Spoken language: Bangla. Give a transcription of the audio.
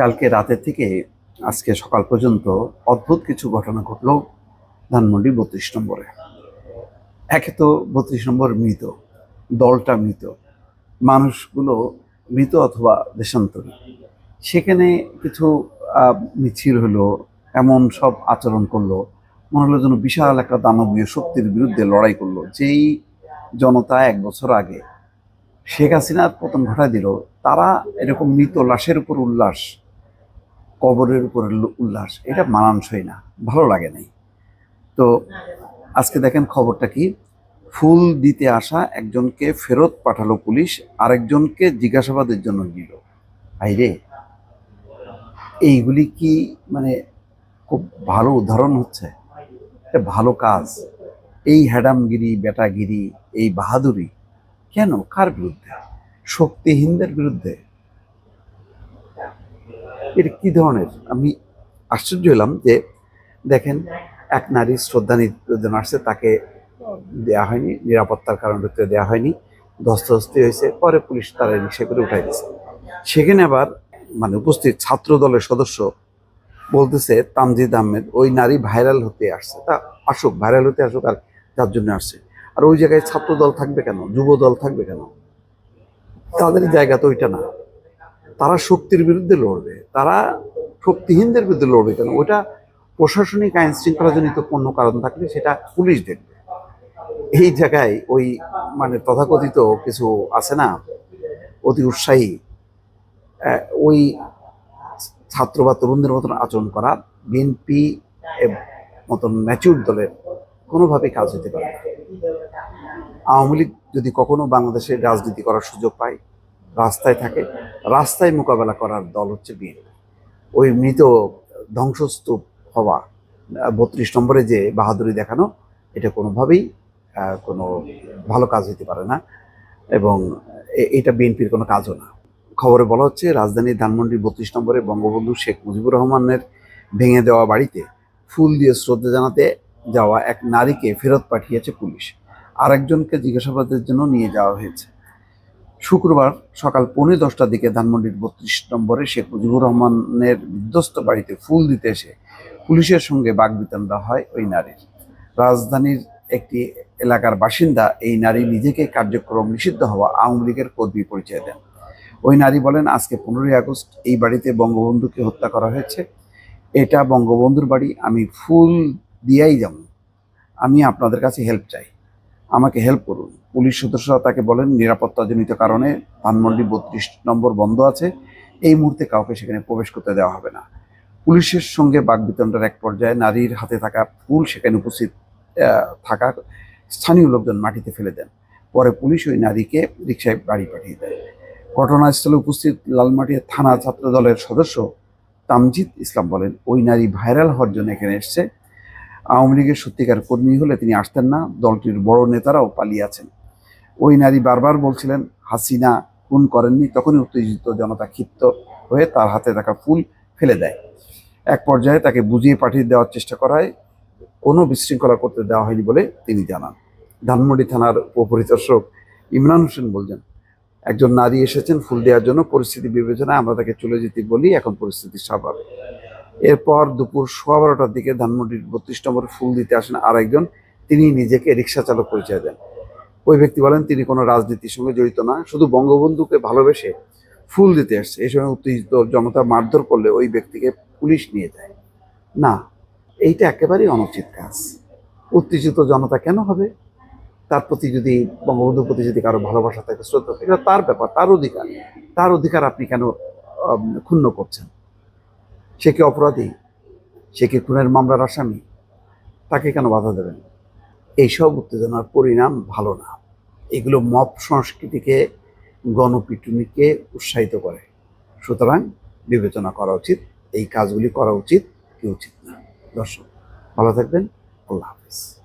কালকে রাতে থেকে আজকে সকাল পর্যন্ত অদ্ভুত কিছু ঘটনা ঘটলো ধানমন্ডি বত্রিশ নম্বরে। একে তো বত্রিশ নম্বর মৃত, দলটা মৃত, মানুষগুলো মৃত অথবা দেশান্তরী। সেখানে কিছু মিছিল হলো, এমন সব আচরণ করল, মনে হলো যেন বিশাল একটা দানবীয় শক্তির বিরুদ্ধে লড়াই করল। যেই জনতা এক বছর আগে শেখ হাসিনার পতন ঘটায় দিল, তারা এরকম মৃত লাশের উপর উল্লাস কবরের উপর উল্ল- উল্লাস, এটা মানানসই না, ভালো লাগে নাই। তো আজকে দেখেন খবরটা কি? ফুল দিতে আসা একজনকে ফেরত পাঠালো পুলিশ, আরেকজনকে জিজ্ঞাসাবাদের জন্য নিল। আইরে, এইগুলি কি মানে খুব ভালো উদাহরণ হচ্ছে? এটা ভালো কাজ। এই হ্যাডামগিরি, বেটাগিরি, এই বাহাদুরি, কেন? কার বিরুদ্ধে? শক্তিহীনদের বিরুদ্ধে। এটা কি ধরনের? আমি আশ্চর্য হলাম যে, দেখেন, এক নারী শ্রদ্ধা নিবেদন আসছে, তাকে দেয়া হয়নি, নিরাপত্তার কারণে দেওয়া হয়নি, ধস্তাধস্তি হয়েছে, পরে পুলিশ তারা রিক্সা করে উঠাই দিয়েছে। সেখানে আবার মানে উপস্থিত ছাত্র দলের সদস্য বলতেছে তামজিদ আহমেদ, ওই নারী ভাইরাল হতে আসছে, তা আসুক, ভাইরাল হতে আসুক আর যার জন্য আসছে। আর ওই জায়গায় ছাত্র দল থাকবে কেন? যুব দল থাকবে কেন? তাদের জায়গা তো ওইটা না। তারা শক্তির বিরুদ্ধে লড়বে, তারা শক্তিহীনদের বিরুদ্ধে লড়বে কেন? ওটা প্রশাসনিক আইন শৃঙ্খলাজনিত কোনো কারণ থাকলে সেটা পুলিশ দেখবে। এই জায়গায় ওই মানে তথাকথিত কিছু আছে না, অতি উৎসাহী ওই ছাত্র বা তরুণদের মতন আচরণ করা বিএনপি মতন ম্যাচিউর দলের কোনোভাবেই কাজ হতে পারে না। আওয়ামী লীগ যদি কখনো বাংলাদেশে রাজনীতি করার সুযোগ পায় রাস্তায় থাকে। রাস্তায় মোকাবেলা করার দল হচ্ছে বিএনপি। ওই মৃত ধ্বংসস্তূপ হওয়া বত্রিশ নম্বরে যে বাহাদুরি দেখানো, এটা কোনোভাবেই কোনো ভালো কাজ হতে পারে না এবং এটা বিএনপির কোনো কাজও না। খবরে বলা হচ্ছে, রাজধানীর ধানমন্ডির বত্রিশ নম্বরে বঙ্গবন্ধু শেখ মুজিবুর রহমানের ভেঙে দেওয়া বাড়িতে ফুল দিয়ে শ্রদ্ধা জানাতে যাওয়া এক নারীকে ফেরত পাঠিয়েছে পুলিশ। আরেকজনকে জিজ্ঞাসাবাদের জন্য নিয়ে যাওয়া হয়েছে। শুক্রবার সকাল পৌনে দশটার দিকে ধানমন্ডির বত্রিশ নম্বরে শেখ মুজিবুর রহমানের বিধ্বস্ত বাড়িতে ফুল দিতে এসে পুলিশের সঙ্গে বাগবিতণ্ডা হয় ওই নারীর। রাজধানীর একটি এলাকার বাসিন্দা এই নারী নিজেকে কার্যক্রম নিষিদ্ধ হওয়া আওয়ামী লীগের কর্মী পরিচয় দেন। ওই নারী বলেন, আজকে পনেরোই আগস্ট, এই বাড়িতে বঙ্গবন্ধুকে হত্যা করা হয়েছে। এটা বঙ্গবন্ধুর বাড়ি, আমি ফুল দিয়াই যাব। আমি আপনাদের কাছে হেল্প চাই। আমাকে হেল্প করুন। পুলিশ সদস্যরা তাকে বলেন নিরাপত্তাজনিত কারণে ধানমন্ডি বত্রিশ নম্বর বন্ধ আছে। এই মুহূর্তে কাউকে সেখানে প্রবেশ করতে দেওয়া হবে না। পুলিশের সঙ্গে বাগবিতণ্ডার এক পর্যায়ে নারীর হাতে থাকা ফুল সেখানে উপস্থিত থাকা স্থানীয় লোকজন মাটিতে ফেলে দেন। পরে পুলিশ ওই নারীকে রিক্সায় বাড়ি পাঠিয়ে দেয়। ঘটনাস্থলে উপস্থিত লালমাটিয়া থানা ছাত্র দলের সদস্য তামজিদ ইসলাম বলেন, ওই নারী ভাইরাল হওয়ার জন্য এখানে এসছে। আওয়ামী লীগের সত্যিকার কর্মী হলে তিনি আসতেন না, দলটির বড় নেতারাও পালিয়ে আছেন। ওই নারী বারবার বলছিলেন, হাসিনা খুন করেননি। তখনই উত্তেজিত জনতা ক্ষিপ্ত হয়ে তার হাতে থাকা ফুল ফেলে দেয়। এক পর্যায়ে তাকে বুঝিয়ে পাঠিয়ে দেওয়ার চেষ্টা করায় কোনো বিশৃঙ্খলা করতে দেওয়া হয়নি বলে তিনি জানান। ধানমন্ডি থানার উপপরিদর্শক ইমরান হোসেন বলছেন, একজন নারী এসেছেন, ফুল দেওয়ার জন্য পরিস্থিতি বিবেচনায় আমরা তাকে চলে যেতে বলি, এখন পরিস্থিতি স্বাভাবিক। এরপর দুপুর সোয়া বারোটার দিকে ধানমন্ডির বত্রিশ নম্বরে ফুল দিতে আসেন আরেকজন, তিনি নিজেকে রিক্সা চালক পরিচয় দেন। ওই ব্যক্তি বলেন, তিনি কোনো রাজনীতির সঙ্গে জড়িত না, শুধু বঙ্গবন্ধুকে ভালোবেসে ফুল দিতে আসছে। এই সময় উত্তেজিত জনতা মারধর করলে ওই ব্যক্তিকে পুলিশ নিয়ে যায়। না, এইটা একেবারেই অনুচিত কাজ। উত্তেজিত জনতা কেন হবে? তার প্রতি যদি বঙ্গবন্ধুর প্রতি যদি কারও ভালোবাসা থাকে, শ্রদ্ধা থাকে তার ব্যাপার, তার অধিকার। তার অধিকার আপনি কেন ক্ষুণ্ণ করছেন? সে কি অপরাধী? সে কি খুনের মামলার আসামি? তাকে কেন বাধা দেবেন? এইসব উত্তেজনার পরিণাম ভালো না। এগুলো মপ সংস্কৃতিকে, গণপিটুনিকে উৎসাহিত করে। সুতরাং বিবেচনা করা উচিত, এই কাজগুলি করা উচিত, কি উচিত না। দর্শক, ভালো থাকবেন। আল্লাহ হাফিজ।